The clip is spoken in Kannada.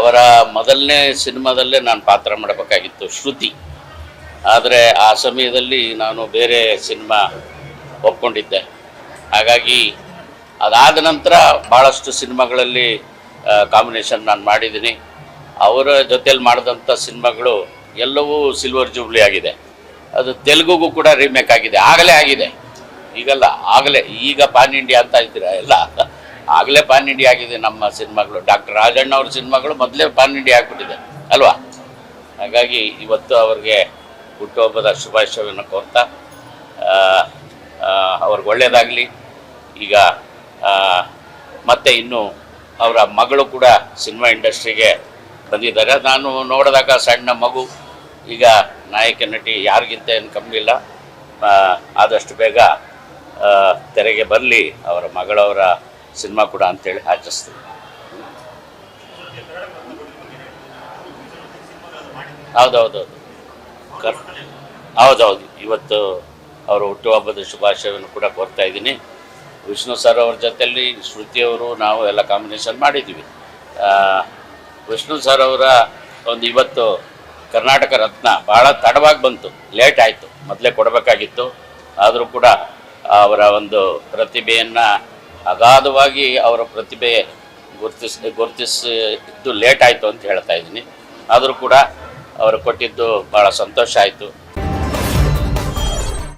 ಅವರ ಮೊದಲನೇ ಸಿನಿಮಾದಲ್ಲೇ ನಾನು ಪಾತ್ರ ಮಾಡಬೇಕಾಗಿತ್ತು, ಶ್ರುತಿ. ಆದರೆ ಆ ಸಮಯದಲ್ಲಿ ನಾನು ಬೇರೆ ಸಿನಿಮಾ ಒಪ್ಕೊಂಡಿದ್ದೆ. ಹಾಗಾಗಿ ಅದಾದ ನಂತರ ಭಾಳಷ್ಟು ಸಿನಿಮಾಗಳಲ್ಲಿ ಕಾಂಬಿನೇಷನ್ ನಾನು ಮಾಡಿದ್ದೀನಿ. ಅವರ ಜೊತೆಯಲ್ಲಿ ಮಾಡಿದಂಥ ಸಿನಿಮಾಗಳು ಎಲ್ಲವೂ ಸಿಲ್ವರ್ ಜೂಬ್ಲಿ ಆಗಿದೆ. ಅದು ತೆಲುಗುಗೂ ಕೂಡ ರೀಮೇಕ್ ಆಗಿದೆ. ಆಗಲೇ ಆಗಿದೆ. ಈಗಲ್ಲ, ಆಗಲೇ. ಈಗ ಪಾನ್ ಇಂಡಿಯಾ ಅಂತ ಇದ್ದೀರಾ ಎಲ್ಲ? ಆಗಲೇ ಪಾನ್ ಇಂಡಿಯಾ ಆಗಿದೆ ನಮ್ಮ ಸಿನಿಮಾಗಳು. ಡಾಕ್ಟರ್ ರಾಜಣ್ಣ ಅವ್ರ ಸಿನಿಮಾಗಳು ಮೊದಲೇ ಪಾನ್ ಇಂಡಿಯಾ ಆಗ್ಬಿಟ್ಟಿದೆ, ಅಲ್ವಾ? ಹಾಗಾಗಿ ಇವತ್ತು ಅವ್ರಿಗೆ ಹುಟ್ಟುಹಬ್ಬದ ಶುಭಾಶಯವನ್ನು ಕೋರ್ತಾ ಅವ್ರಿಗೆ ಒಳ್ಳೆಯದಾಗಲಿ ಈಗ ಮತ್ತೆ ಇನ್ನು ಅವರ ಮಗಳು ಕೂಡ ಸಿನಿಮಾ ಇಂಡಸ್ಟ್ರಿಗೆ ಬಂದಿದ್ದಾರೆ. ನಾನು ನೋಡಿದಾಗ ಸಣ್ಣ ಮಗು, ಈಗ ನಾಯಕ ನಟಿ ಯಾರಿಗಿಂತ ಏನು ಕಮ್ಮಿ ಇಲ್ಲ. ಆದಷ್ಟು ಬೇಗ ತೆರೆಗೆ ಬರಲಿ, ಅವರ ಮಗಳವರ ಸಿನಿಮಾ ಕೂಡ ಅಂತೇಳಿ ಆಚರಿಸ್ತೀವಿ ಹೌದೌದೌದು. ಕರ್ ಹೌದೌದು. ಇವತ್ತು ಅವರ ಹುಟ್ಟುಹಬ್ಬದ ಶುಭಾಶಯವನ್ನು ಕೂಡ ಕೋರ್ತಾ ಇದ್ದೀನಿ. ವಿಷ್ಣು ಸರ್ ಅವ್ರ ಜೊತೆಯಲ್ಲಿ ಶ್ರುತಿಯವರು ನಾವು ಎಲ್ಲ ಕಾಂಬಿನೇಷನ್ ಮಾಡಿದ್ದೀವಿ. ವಿಷ್ಣು ಸರ್ ಅವರ ಒಂದು ಇವತ್ತು ಕರ್ನಾಟಕ ರತ್ನ ಭಾಳ ತಡವಾಗಿ ಬಂತು. ಲೇಟ್ ಆಯಿತು. ಮೊದಲೇ ಕೊಡಬೇಕಾಗಿತ್ತು. ಆದರೂ ಕೂಡ ಅವರ ಒಂದು ಪ್ರತಿಭೆಯನ್ನು ಅಗಾಧವಾಗಿ ಅವರ ಪ್ರತಿಭೆ ಗುರುತಿಸ್, ಗುರುತಿಸಿದ್ದು ಲೇಟ್ ಆಯಿತು ಅಂತ ಹೇಳ್ತಾ ಇದ್ದೀನಿ. ಆದರೂ ಕೂಡ ಅವರು ಕೊಟ್ಟಿದ್ದು ಭಾಳ ಸಂತೋಷ ಆಯಿತು.